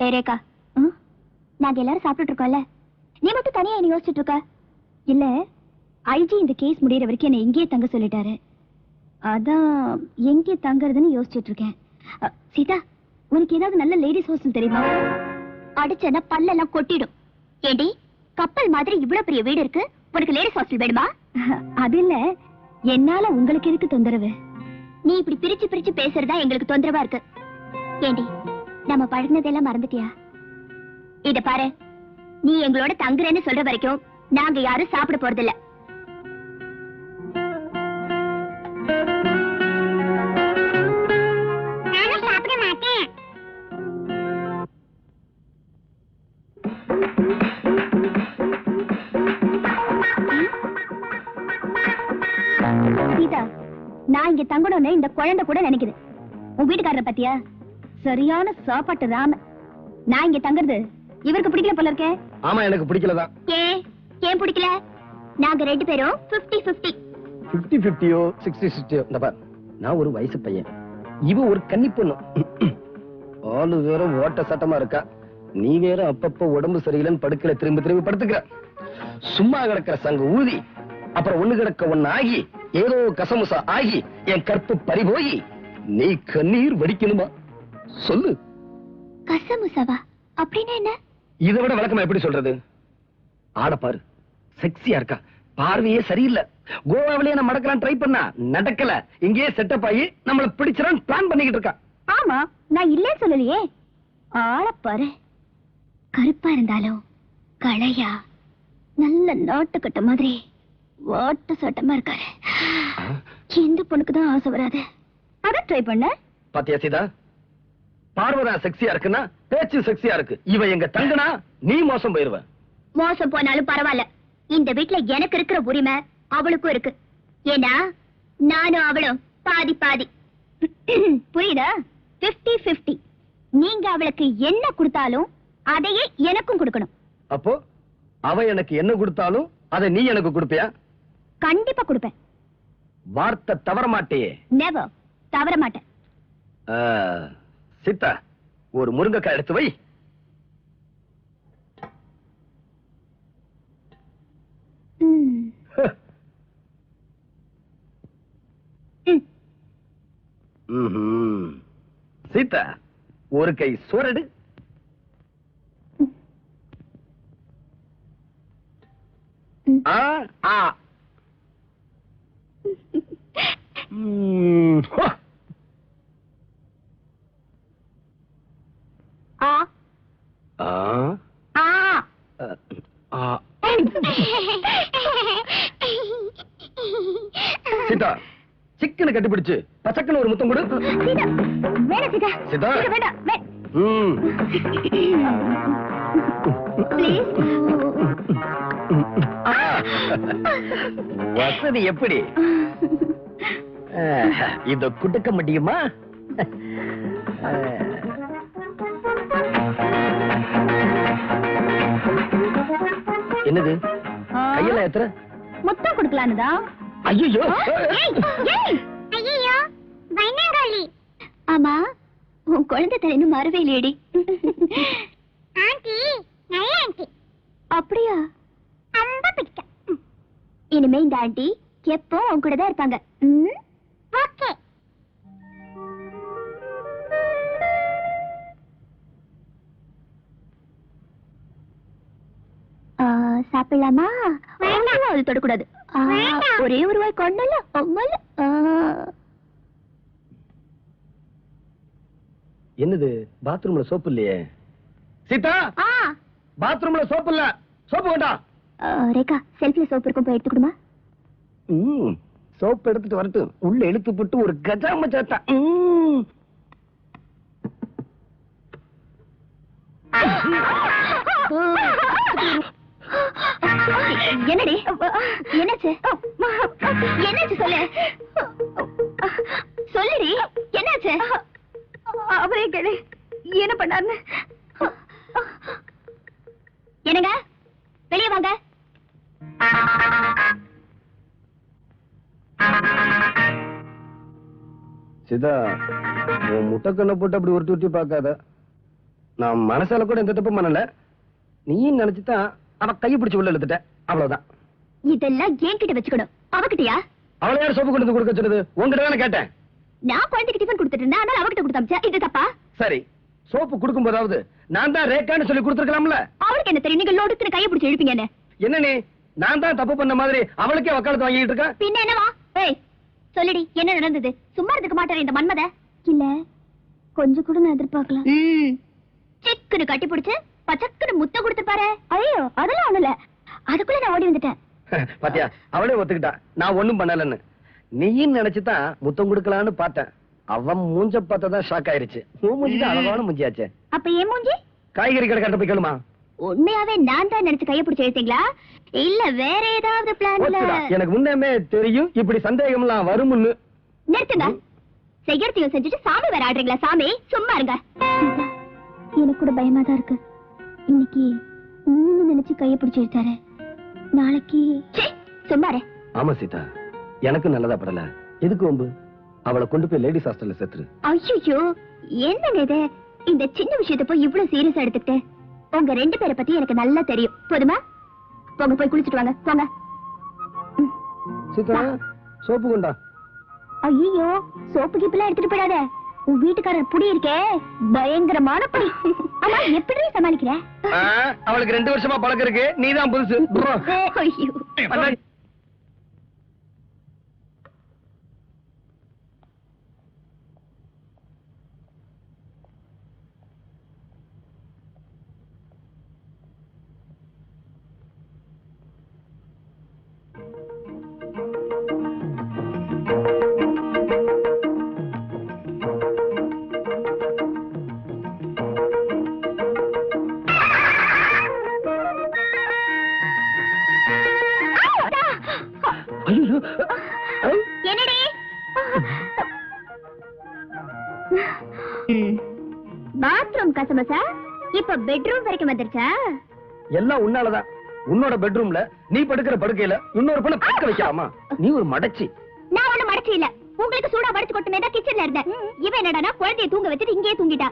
ஏ ரேகா. ம்? நாங்க எல்லாரும் சாப்பிட்டுட்டு இருக்கோம்ல. நீ மட்டும் தனியா என்ன யோசிச்சுட்டு இருக்க? இல்ல ஐஜி இந்த கேஸ் முடியற வரைக்கும் என்ன இங்கேயே தங்க சொல்லிட்டாரு. அதான் எங்கே தங்குறதுன்னு யோசிச்சுட்டு இருக்கேன். அ, சீதா உனக்கு ஏதாவது நல்ல லேடிஸ் ஹாஸ்டல் தெரியுமா? அடிச்சனா பல்லெல்லாம் கொட்டிடும். ஏண்டி கப்பல் மாதிரி இவ்வளவு பெரிய வீடு இருக்கு. உனக்கு லேடிஸ் ஹாஸ்டல் வேணுமா? அது இல்ல. என்னால உங்களுக்கு எதுக்கு தொந்தரவு? நீ இப்படி பிரிச்சு பிரிச்சு பேசுறதா எங்களுக்கு தொந்தரவா இருக்கு. ஏண்டி நம்ம பழகினதெல்லாம் மறந்துட்டியா? இத பாரு நீ எங்களோட தங்குறேன்னு சொல்ற வரைக்கும் நாங்க யாரும் சாப்பிட போறதில்ல. சாப்பிட மாட்டேன். நான் இங்க தங்கணும்னு இந்த குழந்தை கூட நினைக்குது. உன் வீட்டுக்காரரை பத்தியா? சரியான சாப்பாட்டு ராம. நான் இங்க தங்குறது இவருக்கு பிடிக்கல போல இருக்கே. ஆமா எனக்கு பிடிக்கலதான் ஏ ஏன் பிடிக்கல? நாங்க ரெண்டு பேரும் 50 50 பிப்டி பிப்டியோ சிக்ஸ்டி சிக்ஸ்டியோ இந்த பார் நான் ஒரு வயசு பையன். இவ ஒரு கன்னி பொண்ணு. ஆளு வேற ஓட்ட சட்டமா இருக்கா. நீ வேற அப்பப்ப உடம்பு சரியில்லைன்னு படுக்கல திரும்பி திரும்பி படுத்துக்கிற. சும்மா கிடக்கிற சங்க ஊதி அப்புறம் ஒண்ணு கிடக்க ஒண்ணு ஆகி ஏதோ கசமுசா ஆகி என் கற்பு பறிபோய் நீ கண்ணீர் வடிக்கணுமா? சொல்லு. கசமுசவா அப்படின்னு என்ன? இதை விட விளக்கமா எப்படி சொல்றது? ஆட பாரு. செக்ஸியா இருக்கா? பார்வையே சரியில்லை. கோவாவிலேயே நம்ம நடக்கலாம் ட்ரை பண்ணா? நடக்கல. இங்கேயே செட்டப் ஆகி நம்மள பிடிச்சிடான் பிளான் பண்ணிக்கிட்டு இருக்கா. ஆமா நான் இல்லைன்னு சொல்லலையே. ஆளப் பாரு. கருப்பா இருந்தாலும் களையா. நல்ல நாட்டுக்கட்ட மாதிரி. வாட்ட சட்டமா இருக்காரு. எந்த பொண்ணுக்கு தான் ஆசை வராது. அத ட்ரை பண்ண பாத்தியா சீதா? பார்வதா செக்ஸியா இருக்குன்னா பேச்சு செக்ஸியா இருக்கு. இவ எங்க தங்குனா நீ மோசம் போயிருவ. மோசம் போனாலும் பரவாயில்ல. இந்த வீட்ல எனக்கு இருக்கிற உரிமை அவளுக்கும் இருக்கு. ஏன்னா நானும் அவளும் பாதி பாதி. புரியுதா? 50 50 நீங்க அவளுக்கு என்ன கொடுத்தாலும் அதையே எனக்கும் கொடுக்கணும். அப்போ அவ எனக்கு என்ன கொடுத்தாலும் அதை நீ எனக்கு கொடுப்பியா? கண்டிப்பா கொடுப்பேன். வார்த்தை தவற மாட்டேயே. நெவர் தவற மாட்டேன். சித்தா ஒரு முருங்கைக்காய் எடுத்து வை ம். சீதா ஒரு கை சுரடு. ஆ, ஆ ஆ ம், ஹோ. ஆ ஆ ஆ அ, ஆ சீதா சிக்கனை கட்டிப்பிடிச்சு. பசக்குன்னு ஒரு முத்தம் கொடு. சீதா சீதா. வேண்டாம். வசதி எப்படி? இத குடுக்க முடியுமா? என்னது. கையில எத்தனை முத்தம் கொடுக்கலான்னு தான் ஐயோ ஐயோ பயங்கரி ஆமா உன் குழந்தை தலை இன்னும் மறவே இல்லையடி. ஆண்டி நல்ல ஆண்டி. அப்படியா? ரொம்ப பிடிக்கும். இனிமே இந்த ஆண்டி எப்போ உன் கூட தான் இருப்பாங்க. ஓகே சாப்பிடலாமா? வேண்டாம். அது தொடக்கூடாது. ஆ, ஒரே ஒரு வாய் கொண்டல அம்மல என்னது பாத்ரூம்ல சோப்பு இல்லையே? சீதா! ஆ. பாத்ரூம்ல சோப்பு இல்ல. சோப்பு வேண்டாம் ரேகா செல்ஃப்ல சோப் இருக்கும் போய் எடுத்துக்கிடுமா ம் சோப்பு எடுத்துட்டு வரட்டும் உள்ள இழுத்து போட்டு ஒரு கஜாம சாத்தா. என்னடி? என்னாச்சு? என்னாச்சு சொல்லு? சொல்லுடி என்னாச்சு? அவரே கேளு. என்ன பண்ணாருன்னு? என்னங்க? வெளியே வாங்க. சீதா உன் முட்டைக்கண்ணை போட்டு அப்படி உருட்டி உருட்டி பார்க்காத. நான் மனசால கூட எந்த தப்பும் பண்ணல. நீயும் நினைச்சுதான் அவ கையை பிடிச்சு உள்ள இழுத்துட்ட அவ்வளவுதான். இதெல்லாம் என்கிட்ட வச்சுக்கணும். அவகிட்டயா? அவளை யார் சோப்பு கொண்டு கொடுக்க சொன்னது? உங்ககிட்ட தானே கேட்டேன். நான் குழந்தைக்கு டிஃபன் கொடுத்துட்டு இருந்தேன். அவகிட்ட கொடுத்தாச்சா இது தப்பா? சரி. சோப்பு கொடுக்கும் போதாவது நான் தான் ரேக்கான்னு சொல்லி கொடுத்துருக்கலாம்ல. அவளுக்கு என்ன தெரியும்? நீங்க லோடுக்கு கையை பிடிச்சி இழுப்பீங்கன்னு. என்ன நீ? நான் தான் தப்பு பண்ண மாதிரி அவளுக்கே வக்காலத்து வாங்கிட்டு இருக்கேன் பின்ன என்னவா? ஏய் சொல்லுடி என்ன நடந்தது? சும்மா இருந்துக்க மாட்டாரு இந்த மன்மத. இல்ல கொஞ்சம் கூட நான் எதிர்பார்க்கலாம் சிக்குன்னு கட்டி பிடிச்சு பச்சக்குன்னு முத்த கொடுத்து பாரு. ஐயோ அதெல்லாம் ஒண்ணு இல்ல அதுக்குள்ள நான் ஓடி வந்துட்டேன். பாத்தியா அவளே ஒத்துக்கிட்டா. நான் ஒண்ணும் பண்ணலன்னு. நீயும் நினைச்சுதான் முத்தம் கொடுக்கலான்னு பார்த்தேன். அவன் மூஞ்ச பார்த்ததான் ஷாக் ஆயிருச்சு. உன் மூஞ்சி தான் அழகான மூஞ்சியாச்சே. அப்ப ஏன் மூஞ்சி? காய்கறி கடை கட்ட போய் கேளுமா. உண்மையாவே நான் தான் நினைச்சு கைய பிடிச்சு எடுத்தீங்களா இல்ல வேற ஏதாவது பிளான்ல. எனக்கு முன்னமே தெரியும் இப்படி சந்தேகம்லாம் வரும்னு நிறுத்துங்க. செய்யறதையும் செஞ்சுட்டு சாமி வேற ஆடுறீங்களா சாமி? சும்மா இருங்க. எனக்கு கூட பயமா தான் இருக்கு. இன்னைக்கு உம்முன்னு நினைச்சு கைய பிடிச்சு எடுத்தாரு நாளைக்கு இரு. ஆமா சீதா எனக்கு நல்லதா படல. எதுக்கு வம்பு? அவளை கொண்டு போய் லேடிஸ் ஹாஸ்டல்ல சேர்த்துரு. ஐயோ என்னங்க இது? இந்த சின்ன விஷயத்தை போய் இவ்வளவு சீரியஸா எடுத்துக்கிட்டு? உங்க ரெண்டு பேரை பத்தி எனக்கு நல்லா தெரியும். போதுமா? போங்க போய் குளிச்சிட்டு வாங்க. போங்க. சீதா சோப்பு கொண்டா. ஐயோ சோப்பு கீப்பெல்லாம் எடுத்துட்டு போயிடாத. உன் வீட்டுக்காரர் புடி இருக்கே? பயங்கரமான புடி. ஆமா எப்படி சமாளிக்கிற? அவளுக்கு ரெண்டு வருஷமா பழக்கம் இருக்கு. நீதான் புதுசு. பெட்ரூம் வரைக்கும் வந்துருச்சா? எல்லாம் உன்னாலதான். உன்னோட பெட்ரூம்ல நீ படுக்கிற படுக்கையில இன்னொரு பொண்ணு படுக்க வைக்கலாமா? நீ ஒரு மடச்சி. நான் ஒண்ணு மறைச்சு இல்ல. உங்களுக்கு சூடா வடிச்சு கொட்டுமே தான் கிச்சன்ல இருந்தேன். இவன் என்னடானா குழந்தைய தூங்க வச்சுட்டு இங்கேயே தூங்கிட்டா.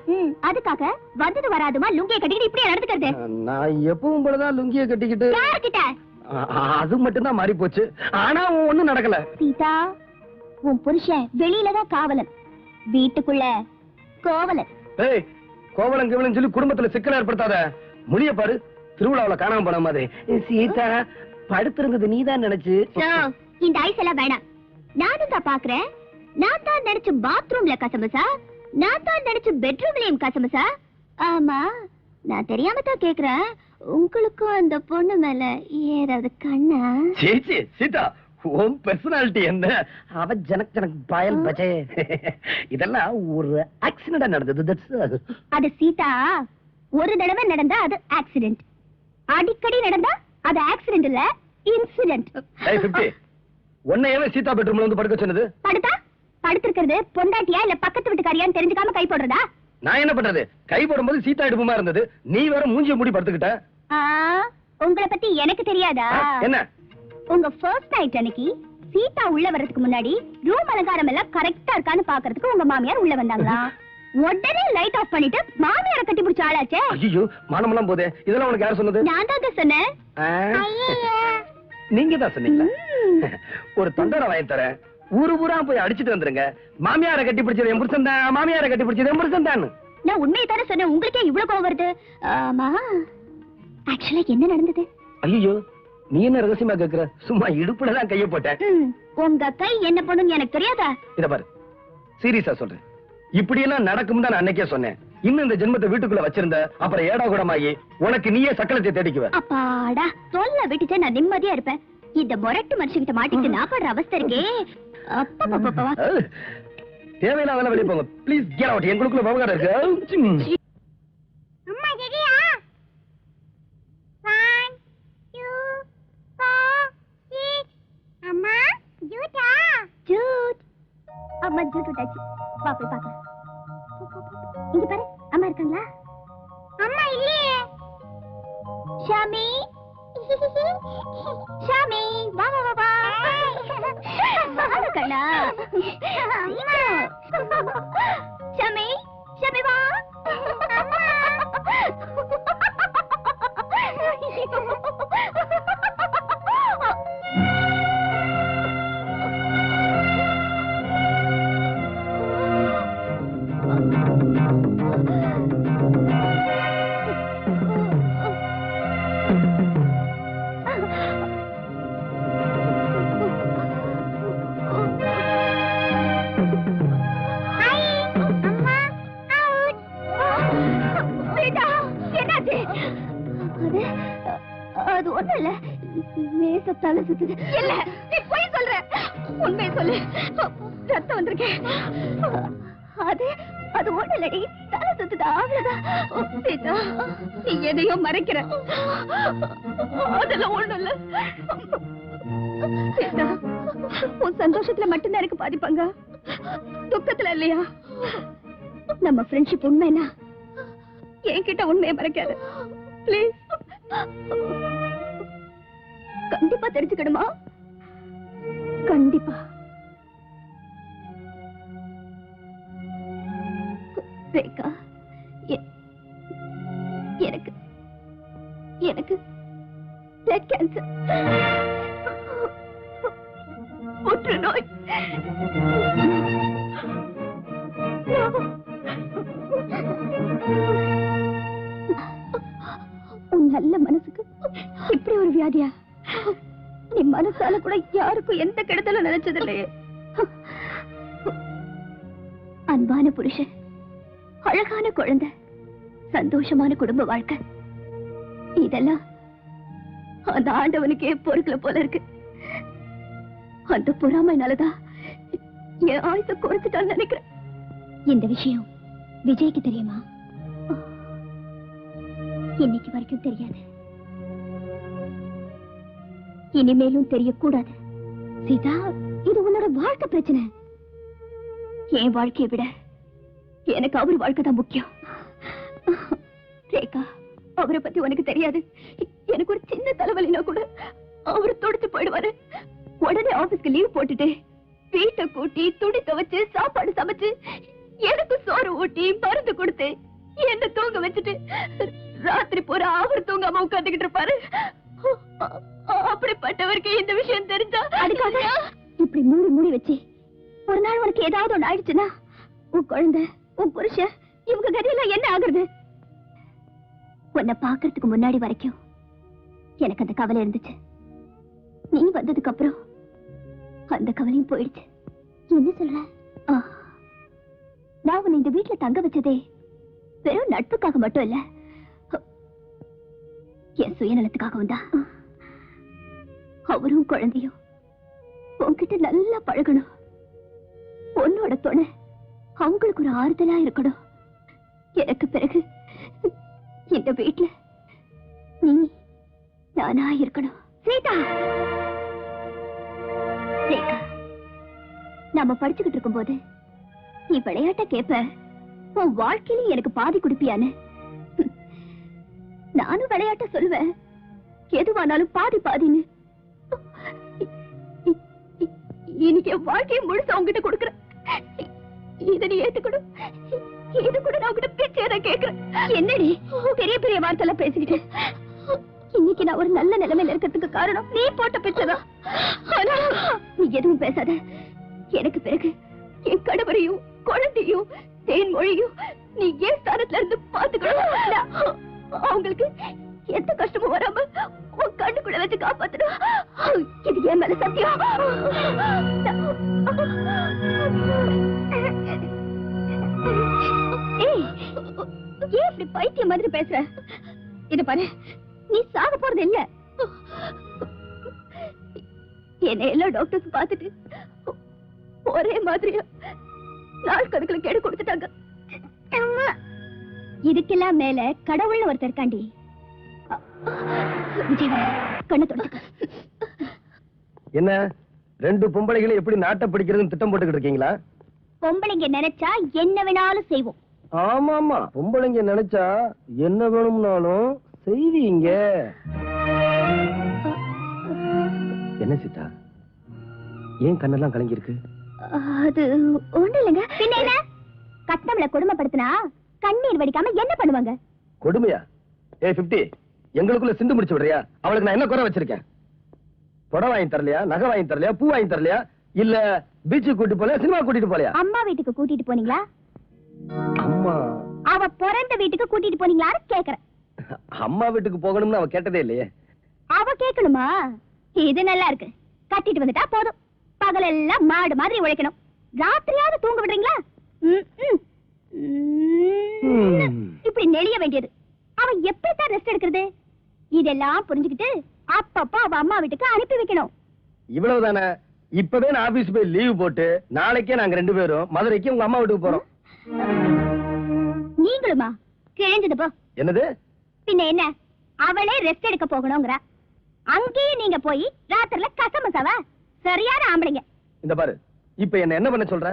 அதுக்காக வந்தது வராதுமா? லுங்கிய கட்டிக்கிட்டு இப்படியே நடந்துக்கிறது? நான் எப்பவும் போலதான் லுங்கிய கட்டிக்கிட்டு. அது மட்டும்தான் மாறி போச்சு ஆனா ஒண்ணும் நடக்கல. சீதா உன் புருஷன் வெளியில தான் காவலன். வீட்டுக்குள்ள கோவலன். ஏய் கோவலம் கிவலம் சொல்லி குடும்பத்துல சிக்கல் ஏற்படுத்தாத. முடிய பாரு திருவிழாவுல காணாம போன மாதிரி. சீதா படுத்திருந்தது நீதான் நினைச்சு. சோ, இந்த ஐஸ் எல்லாம் வேணாம். நானும் தான் பாக்குறேன். நான் தான் நினைச்ச பாத்ரூம்ல கசமசா நான் தான் நினைச்ச பெட்ரூம்லயும் கசமசா ஆமா நான் தெரியாம தான் கேக்குறேன். உங்களுக்கும் அந்த பொண்ணு மேல ஏதாவது கண்ணா? சேச்சி சீதா உன் பெர்சனாலிட்டி என்ன? அவ ஜனக் ஜனக் பாயல் பஜே. இதெல்லாம் ஒரு ஆக்சிடென்டா நடந்தது தட்ஸ் அது சீதா ஒரு தடவை நடந்தா அது ஆக்சிடென்ட் அடிக்கடி நடந்தா அது ஆக்சிடென்ட் இல்ல இன்சிடென்ட் ஏய் பிப்டி உன்னையவே சீதா பெட்ரூம்ல வந்து படுக்க சொன்னது? படுத்தா? படுத்திருக்கிறது பொண்டாட்டியா இல்ல பக்கத்து வீட்டுக்காரியான்னு தெரிஞ்சுக்காம கை போடுறதா? நான் என்ன பண்றது? கை போடும்போது சீதா இடுப்புமா இருந்தது? நீ வேற மூஞ்சிய மூடி படுத்துக்கிட்ட. உங்களை பத்தி எனக்கு தெரியாதா? என்ன? உங்க ஃபர்ஸ்ட் நைட் அன்னைக்கு சீதா உள்ள வர்றதுக்கு முன்னாடி ரூம் அலங்காரம் எல்லாம் கரெக்டா இருக்கான்னு பாக்குறதுக்கு உங்க மாமியார் உள்ள வந்தாங்களா? உடனே லைட் ஆஃப் பண்ணிட்டு மாமியாரை கட்டி பிடிச்ச ஆளாச்சே. ஐயோ மானமெல்லாம் போதே. இதெல்லாம் உனக்கு யார் சொன்னது? நான் தாங்க சொன்னேன். நீங்க தான் சொன்னீங்களா? ம். ஒரு தொண்டரை வாங்கி தரேன். ஊரு ஊரா போய் அடிச்சிட்டு வந்துருங்க. மாமியாரை கட்டி பிடிச்சது என் புருஷன் தான். மாமியாரை கட்டி பிடிச்சது என் புருஷன் தான். நான் உண்மையை தானே சொன்னேன். உங்களுக்கே இவ்வளவு கோவம் வருது. ஆமா. ஆக்சுவலா என்ன நடந்தது? ஐயோ நீ என்ன ரகசியமா கேக்குற? சும்மா இடுப்புல தான் கைய போட்டேன். உங்க கை என்ன பண்ணுன்னு எனக்கு தெரியாதா? இத பாரு. சீரியஸா சொல்றேன். இப்படி எல்லாம் நடக்கும் தான் நான் அன்னைக்கே சொன்னேன். இன்னும் இந்த ஜென்மத்தை வீட்டுக்குள்ள வச்சிருந்த அப்புறம் ஏடா கூடமாயி உனக்கு நீயே சக்கலத்தை தேடிக்குவ. அப்பாடா சொல்ல விட்டுட்டு நான் நிம்மதியா இருப்பேன். இந்த முரட்டு மனுஷங்கிட்ட மாட்டிட்டு நான் படுற அவஸ்தை இருக்கே. அஹ், தேவையில்லாத வெளியே போங்க. ப்ளீஸ் கேட் அவுட் எங்களுக்குள்ள விவகாரம் இருக்கு. அம்மா ஜூட் விட்டாச்சு வா போய் பார்க்கலாம். இங்க பாரு அம்மா இருக்காங்களா? அம்மா இல்லையே. ஷாமி. ஷாமி வா வா வா வா. கண்ணா. தலை சுத்துது. இல்ல நீ போய் சொல்ற. உண்மை சொல்லு. ரத்தம் வந்திருக்கேன் அது அது ஒண்ணு தலை சுத்துது அவ்வளவுதான். சீதா நீ எதையோ மறைக்கிற. அதெல்லாம் ஒண்ணும் இல்ல சீதா உன் சந்தோஷத்துல மட்டும்தான் எனக்கு பாதிப்பாங்க. துக்கத்துல இல்லையா? நம்ம ஃப்ரெண்ட்ஷிப் உண்மைனா? என்கிட்ட உண்மையை மறைக்காது. ப்ளீஸ் கண்டிப்பா தெரிஞ்சுக்கணுமா? கண்டிப்பா. ரேகா எனக்கு எனக்கு பிளட் கேன்சர் புற்றுநோய். கெடுதலும் அன்பான புருஷன் அழகான குழந்தை சந்தோஷமான குடும்ப வாழ்க்கை. இதெல்லாம் அந்த ஆண்டவனுக்கே பொறுக்கல போல இருக்கு. அந்த பொறாமைனாலதான் என் ஆயுச குறைச்சிட்டான்னு நினைக்கிறேன். இந்த விஷயம் விஜய்க்கு தெரியுமா? இன்னைக்கு வரைக்கும் தெரியாது. இனிமேலும் தெரியக்கூடாது. சீதா வாழ்க்கை பிரச்சனை. என் வாழ்க்கையை விட எனக்கு அவர் வாழ்க்கை தான் முக்கியம். ரேகா அவரை பத்தி உனக்கு தெரியாது. எனக்கு ஒரு சின்ன தலைவலினா கூட அவரு துடிச்சு போயிடுவாரு. உடனே ஆபீஸ்க்கு லீவ் போட்டுட்டு வீட்டை கூட்டி துணி துவைச்சு சாப்பாடு சமைச்சு எனக்கு சோறு ஊட்டி மருந்து கொடுத்து என்ன தூங்க வச்சுட்டு ராத்திரி போற அவர் தூங்காம உட்காந்துக்கிட்டு இருப்பாரு. அப்படிப்பட்டவருக்கு இந்த விஷயம் தெரிஞ்சா அதுக்காக இப்படி மூடி மூடி வச்சு ஒரு நாள் உனக்கு ஏதாவது ஒண்ணு ஆயிடுச்சுன்னா உன் குழந்தை உன் புருஷ இவங்க கதையெல்லாம் என்ன ஆகுறது? உன்னை பாக்குறதுக்கு முன்னாடி வரைக்கும் எனக்கு அந்த கவலை இருந்துச்சு. நீ வந்ததுக்கு அப்புறம் அந்த கவலையும் போயிடுச்சு. என்ன சொல்ற? நான் உன்னை இந்த வீட்டுல தங்க வச்சதே வெறும் நட்புக்காக மட்டும் இல்ல. என் சுயநலத்துக்காகவும் தான். அவரும் குழந்தையும். உன்கிட்ட நல்லா பழகணும். உன்னோட துணை அவங்களுக்கு ஒரு ஆறுதலா இருக்கணும். எனக்கு பிறகு இந்த வீட்டுல நீ நானா இருக்கணும். சீதா! ரேகா நாம படிச்சுக்கிட்டு இருக்கும்போது நீ விளையாட்ட கேப்ப உன் வாழ்க்கையில எனக்கு பாதி குடுப்பியான்னு. நானும் விளையாட்ட சொல்லுவேன். எதுவானாலும் பாதி பாதின்னு. இன்னைக்கு என் வாழ்க்கையை முழுசா உங்ககிட்ட கொடுக்குறேன். இத நீ ஏத்துக்கணும். இது கூட நான் உங்ககிட்ட பிச்சை கேக்குறேன் என்னடி? பெரிய பெரிய வார்த்தைலாம் பேசிக்கிட்டு. இன்னைக்கு நான் ஒரு நல்ல நிலைமையில இருக்கிறதுக்கு காரணம் நீ போட்ட பிச்சைதான் நீ எதுவும் பேசாத. எனக்கு பிறகு என் கணவரையும் குழந்தையும் தேன்மொழியும் நீ ஏன் ஸ்தானத்துல இருந்து பாத்துக்கணும் அவங்களுக்கு எந்த கஷ்டமும் வராம உன் கண்ணுக்குள்ள வச்சு காப்பாத்தணும். இது என் மேல சத்தியம். ஏய், ஏன் இப்படி பைத்தியம் மாதிரி பேசுற? இது பாரு நீ சாக போறது இல்ல என்ன எல்லா டாக்டர்ஸ் பார்த்துட்டு ஒரே மாதிரியா நாள் கணக்குல கேடு கொடுத்துட்டாங்க. இதுக்கெல்லாம் மேல கடவுள்னு ஒருத்தர் இருக்காண்டி. என்ன? ரெண்டு பொம்பளைகளை எப்படி நாட்டை பிடிக்கிறதுன்னு திட்டம் போட்டுக்கிட்டு இருக்கீங்களா? பொம்பளைங்க நினைச்சா என்ன வேணாலும் செய்வோம். ஆமா ஆமா பொம்பளைங்க நினைச்சா என்ன வேணும்னாலும் செய்வீங்க. என்ன சீதா ஏன் கண்ணெல்லாம் கலங்கி இருக்கு அது ஒண்ணு இல்லைங்க. பின்ன என்ன? கட்டணங்களை கொடுமைப்படுத்தினா கண்ணீர் வடிக்காம என்ன பண்ணுவாங்க? கொடுமையா? ஏ பிப்டி எங்களுக்குள்ள சிந்து முடிச்சு விடுறியா? அவளுக்கு நான் என்ன குறை வச்சிருக்கேன்? புடவை வாங்கி தரலையா? நகை வாங்கி தரலையா? பூ வாங்கி தரலையா? இல்ல பீச்சுக்கு கூட்டிட்டு போலையா? சினிமா கூட்டிட்டு போலையா? அம்மா வீட்டுக்கு கூட்டிட்டு போனீங்களா? அம்மா. அவ பிறந்த வீட்டுக்கு கூட்டிட்டு போனீங்களான்னு கேக்குறேன். அம்மா வீட்டுக்கு போகணும்னு அவ கேட்டதே இல்லையே. அவ கேட்கணுமா இது நல்லா இருக்கு. கட்டிட்டு வந்துட்டா போதும். பகலெல்லாம் மாடு மாதிரி உழைக்கணும். ராத்திரியாவது தூங்க விடுறீங்களா. இப்படி நெளிய வேண்டியது. அவன் எப்படி தான் ரெஸ்ட் எடுக்கிறது? இதெல்லாம் புரிஞ்சுக்கிட்டு அப்பப்போ அவ அம்மா வீட்டுக்கு அனுப்பி வைக்கணும். இவ்வளவுதானே? இப்பவே நான் ஆபீஸ் போய் லீவ் போட்டு நாளைக்கே நாங்க ரெண்டு பேரும் மதுரைக்கு உங்க அம்மா வீட்டுக்கு போறோம். நீங்களுமா? கிழிஞ்சது போ. என்னது? பின்ன என்ன? அவளே ரெஸ்ட் எடுக்க போகணுங்கிற. அங்கேயே நீங்க போய் ராத்திரில கசமசாவ சரியான ஆம்பளைங்க. இந்த பாரு இப்ப என்ன என்ன பண்ண சொல்ற?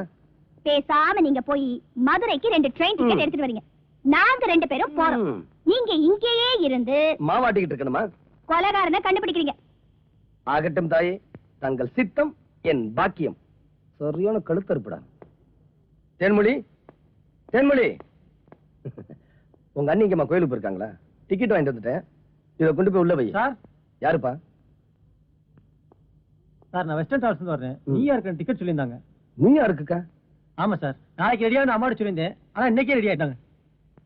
பேசாம நீங்க போய் மதுரைக்கு ரெண்டு ட்ரெயின். டிக்கெட் எடுத்துட்டு வரீங்க. நாங்க ரெண்டு பேரும் போறோம். நீங்க இங்கேயே இருந்து மாவாட்டிக்கிட்டு இருக்கணுமா? கொலகாரனை கண்டுபிடிக்கிறீங்க. ஆகட்டும் தாயே தங்கள் சித்தம் என் பாக்கியம். சரியான கழுத்தறுப்புடா. தேன்மொழி தேன்மொழி. உங்க அண்ணிங்கம்மா கோயிலுக்கு போயிருக்காங்களா? டிக்கெட் வாங்கிட்டு வந்துட்டேன். இதை கொண்டு போய் உள்ள வை. சார். யாருப்பா? சார் நான் வெஸ்டர்ன் டிராவல்ஸ் வரேன். ம். நியூயார்க்கு டிக்கெட் சொல்லியிருந்தாங்க. நீ யாருக்குக்கா ஆமா சார். நாளைக்கு ரெடியா நான் சொல்லியிருந்தேன். ஆனா இன்னைக்கே ரெடி ஆயிட்டாங்க.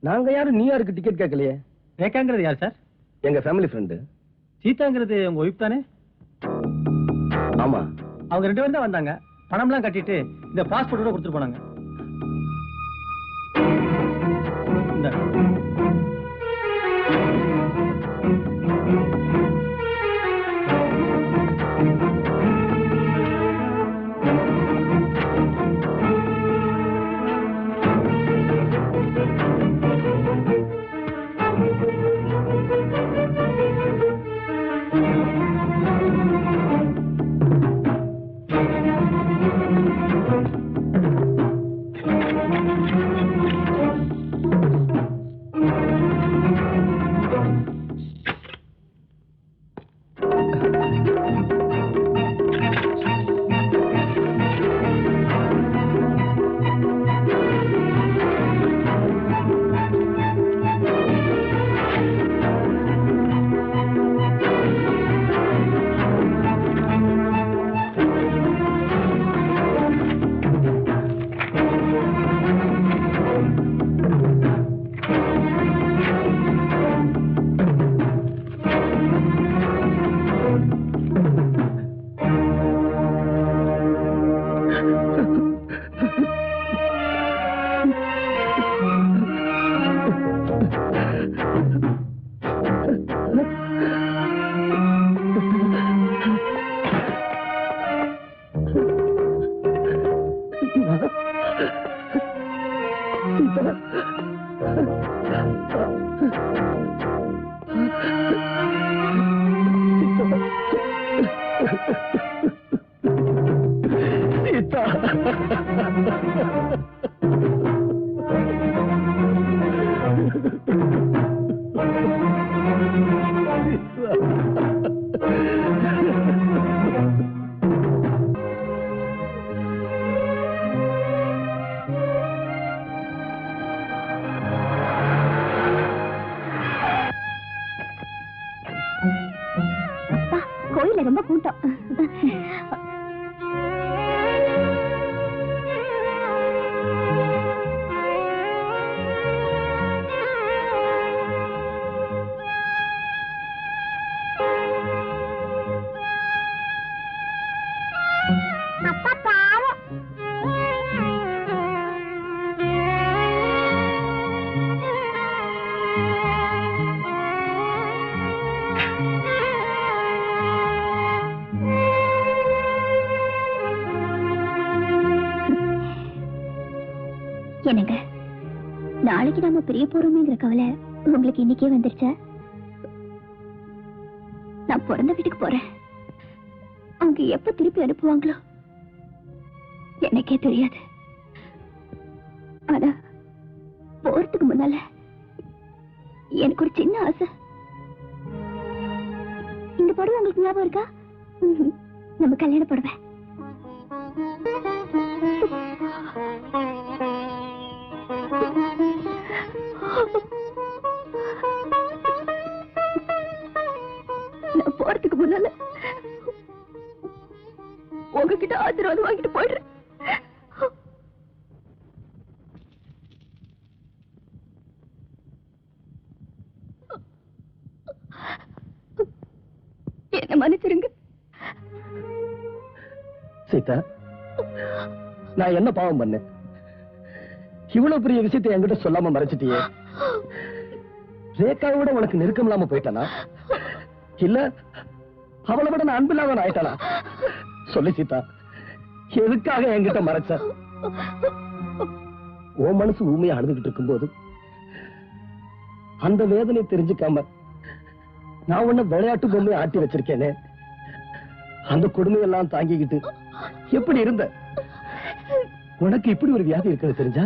நாங்க யாரும் நீ யாருக்கு டிக்கெட் கேட்கலையே? ரேகாங்கிறது யார் சார்? எங்க ஃபேமிலி ஃப்ரெண்டு சீதாங்கிறது உங்க ஒய்ஃப் தானே? ஆமா. அவங்க ரெண்டு பேரும் தான் வந்தாங்க. பணம்லாம் கட்டிட்டு இந்த பாஸ்போர்ட்டோட கொடுத்துட்டு போனாங்க. நாளைக்கு நாம பிரிய போறோமேங்கிற கவலை உங்களுக்கு இன்னைக்கே வந்துருச்சா? நான் பிறந்த வீட்டுக்கு போறேன். அவங்க எப்ப திருப்பி அனுப்புவாங்களோ? எனக்கே தெரியாது. ஆனா போறதுக்கு முன்னால எனக்கு ஒரு சின்ன ஆசை. இந்த படம் உங்களுக்கு ஞாபகம் இருக்கா? நம்ம கல்யாண புடவை நான் போறதுக்கு முன்னால உங்ககிட்ட ஆசீர்வாதம் வாங்கிட்டு போயிடுறேன். என்ன மன்னிச்சிருங்க. சீதா நான் என்ன பாவம் பண்ணேன்? இவ்வளவு பெரிய விஷயத்தை என்கிட்ட சொல்லாம மறைச்சிட்டியே. ரேகாவோட உனக்கு நெருக்கம் இல்லாம போயிட்டானா? இல்ல அவளை விட நான் அன்பில்லாதவன் ஆயிட்டானா? சொல்லி சீதா எதுக்காக என்கிட்ட மறைச்ச? உன் மனசு உண்மையா அழுதுகிட்டு இருக்கும்போது அந்த வேதனை தெரிஞ்சுக்காம நான் உன்ன விளையாட்டு பொம்மையை ஆட்டி வச்சிருக்கேனே. அந்த கொடுமையெல்லாம் தாங்கிக்கிட்டு எப்படி இருந்த? உனக்கு இப்படி ஒரு வியாதி இருக்கிறது தெரிஞ்சா?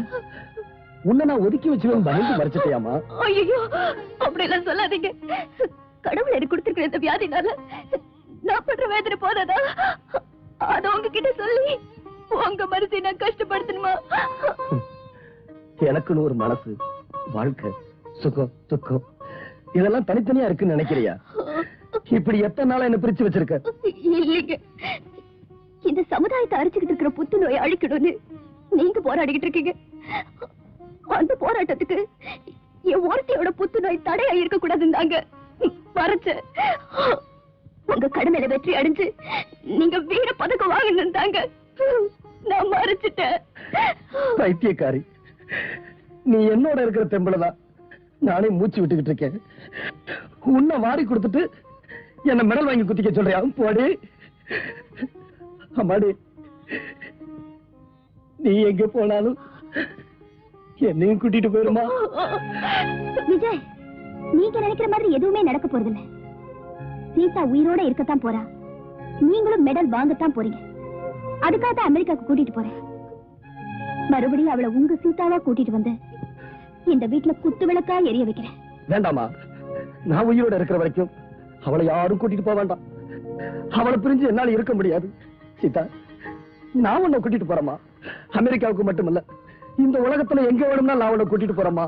உன்னை நான் ஒதுக்கி வச்சுவேன் பயந்து மறைச்சிட்டியாமா ஐயோ அப்படி எல்லாம் சொல்லாதீங்க. கடவுள் எனக்கு கொடுத்திருக்கிற இந்த வியாதினால நான் பண்ற வேதனை போதாதா? அத உங்ககிட்ட சொல்லி உங்க மனசை நான் கஷ்டப்படுத்தணுமா? எனக்குன்னு ஒரு மனசு வாழ்க்கை சுகம் துக்கம் இதெல்லாம் தனித்தனியா இருக்குன்னு நினைக்கிறியா? இப்படி எத்தனை நாளா என்ன பிரிச்சு வச்சிருக்க? இல்லைங்க. இந்த சமுதாயத்தை அரிச்சுக்கிட்டு இருக்கிற புத்துநோயை அழிக்கணும்னு நீங்க போராடிக்கிட்டு இருக்கீங்க. அந்த போராட்டத்துக்கு என் ஒருத்தையோட புத்துநோய் தடையா இருக்க கூடாதுந்தாங்க மறைச்ச உங்க கடமையில வெற்றி அடைஞ்சு நீங்க வீர பதக்கம் வாங்கணும்தாங்க நான் மறைச்சிட்டேன் பைத்தியக்காரி. நீ என்னோட இருக்கிற தெம்பளதான் நானே மூச்சு விட்டுக்கிட்டு இருக்கேன். உன்னை வாரி கொடுத்துட்டு என்ன மெடல் வாங்கி குத்திக்க சொல்றியா? போடி. அம்மாடி நீ எங்க போனாலும் என்னையும் கூட்டிட்டு போயிருமா? விஜய் நீங்க நினைக்கிற மாதிரி எதுவுமே நடக்க போறதில்ல. சீதா உயிரோட இருக்கத்தான் போறா. நீங்களும் மெடல் வாங்கத்தான் போறீங்க. அதுக்காக தான் அமெரிக்காக்கு கூட்டிட்டு போறேன். மறுபடியும் அவளை உங்க சீதாவா கூட்டிட்டு வந்து இந்த வீட்டுல குத்து விளக்கா எரிய வைக்கிறேன். வேண்டாமா நான் உயிரோட இருக்கிற வரைக்கும் அவளை யாரும் கூட்டிட்டு போக வேண்டாம். அவளை பிரிஞ்சு என்னால இருக்க முடியாது. சீதா நான் உன்னை கூட்டிட்டு போறேம்மா. அமெரிக்காவுக்கு மட்டுமல்ல இந்த உலகத்துல எங்க வேணும்னா நான் கூட்டிட்டு போறேம்மா.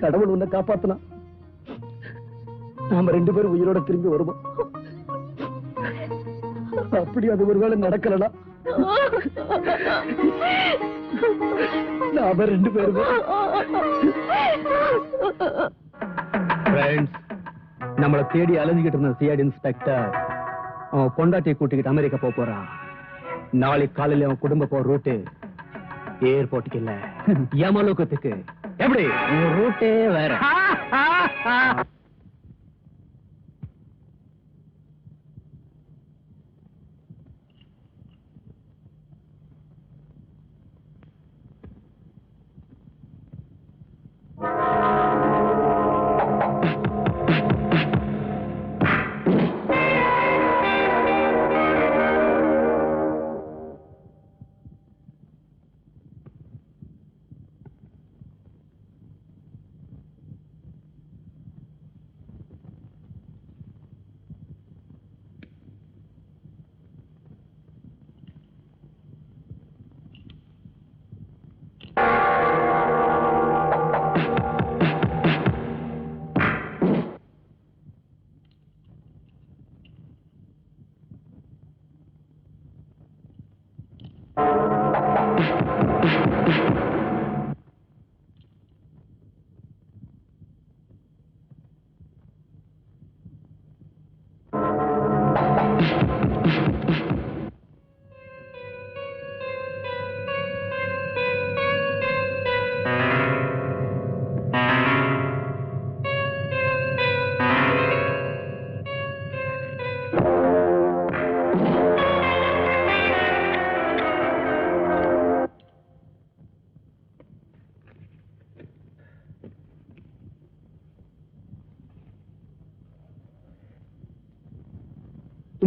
கடவுள் உன்னை காப்பாத்தினா. நாம ரெண்டு பேரும் உயிரோட திரும்பி வருவோம். அப்படி அது ஒருவேளை நடக்கலனா? நாம ரெண்டு பேரும். நம்மளை தேடி அலைஞ்சுக்கிட்டு இருந்த சிஆர் இன்ஸ்பெக்டர் அவன் பொண்டாட்டியை கூட்டிக்கிட்டு அமெரிக்கா போக போறான். நாளைக்கு காலையில அவன் குடும்ப போற ரூட்டு ஏர்போர்ட்டுக்கு இல்ல. யமலோகத்துக்கு எப்படி? ரூட்டே வேற.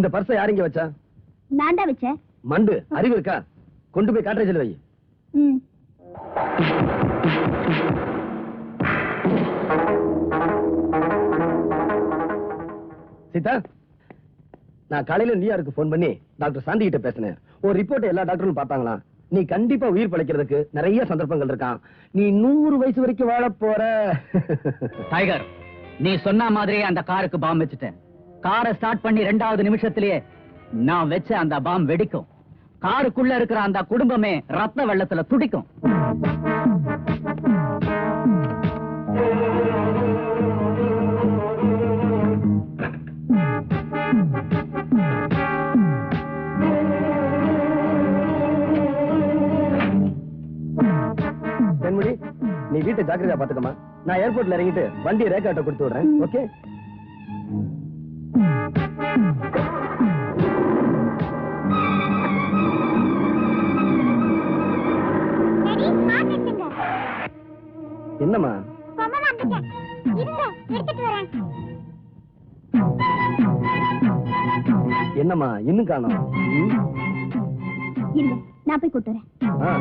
இந்த பர்ஸை யார் இங்க வச்சா? நான் தான் வச்சேன். மண்டு அறிவு இருக்கா? கொண்டு போய் காட்டுறேஜில் வை. ம். சீதா நான் காலையில நியூயார்க்கு ஃபோன் பண்ணி டாக்டர் சாந்தி கிட்ட பேசினேன். ஒரு ரிப்போர்ட் எல்லா டாக்டரும் பார்த்தாங்களாம் நீ கண்டிப்பா உயிர் பிழைக்கிறதுக்கு நிறைய சந்தர்ப்பங்கள் இருக்கான் நீ நூறு வயசு வரைக்கும் வாழ போற. டைகர் நீ சொன்ன மாதிரியே அந்த காருக்கு பாம் வச்சுட்டேன். காரை ஸ்டார்ட் பண்ணி ரெண்டாவது நிமிஷத்திலேயே நான் வச்ச அந்த பாம் வெடிக்கும். காருக்குள்ள இருக்கிற அந்த குடும்பமே ரத்த வெள்ளத்துல துடிக்கும். நீ வீட்டை ஜாக்கிரதையா பாத்துக்கமா நான் ஏர்போர்ட்ல இறங்கிட்டு வண்டி ரேக்காட்ட கொடுத்து விடுறேன். ஓகே என்னம்மா? என்னம்மா இன்னும் காணோம்? நான் போய் கூட்டு வரேன். ஆ.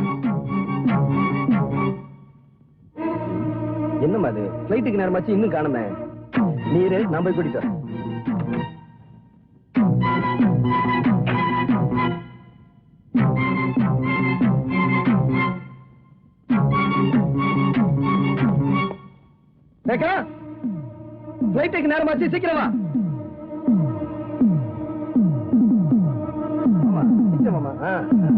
என்னம்மா அது ஃபிளைட்டுக்கு நேரமாச்சு இன்னும் காணுமே. நீரு நான் போய் கூட்டிட்டு வரேன். ரேகா ஃபிளைட்டுக்கு நேரமாச்சு சீக்கிரமா சீக்கிரமாமா ஆ ஆ.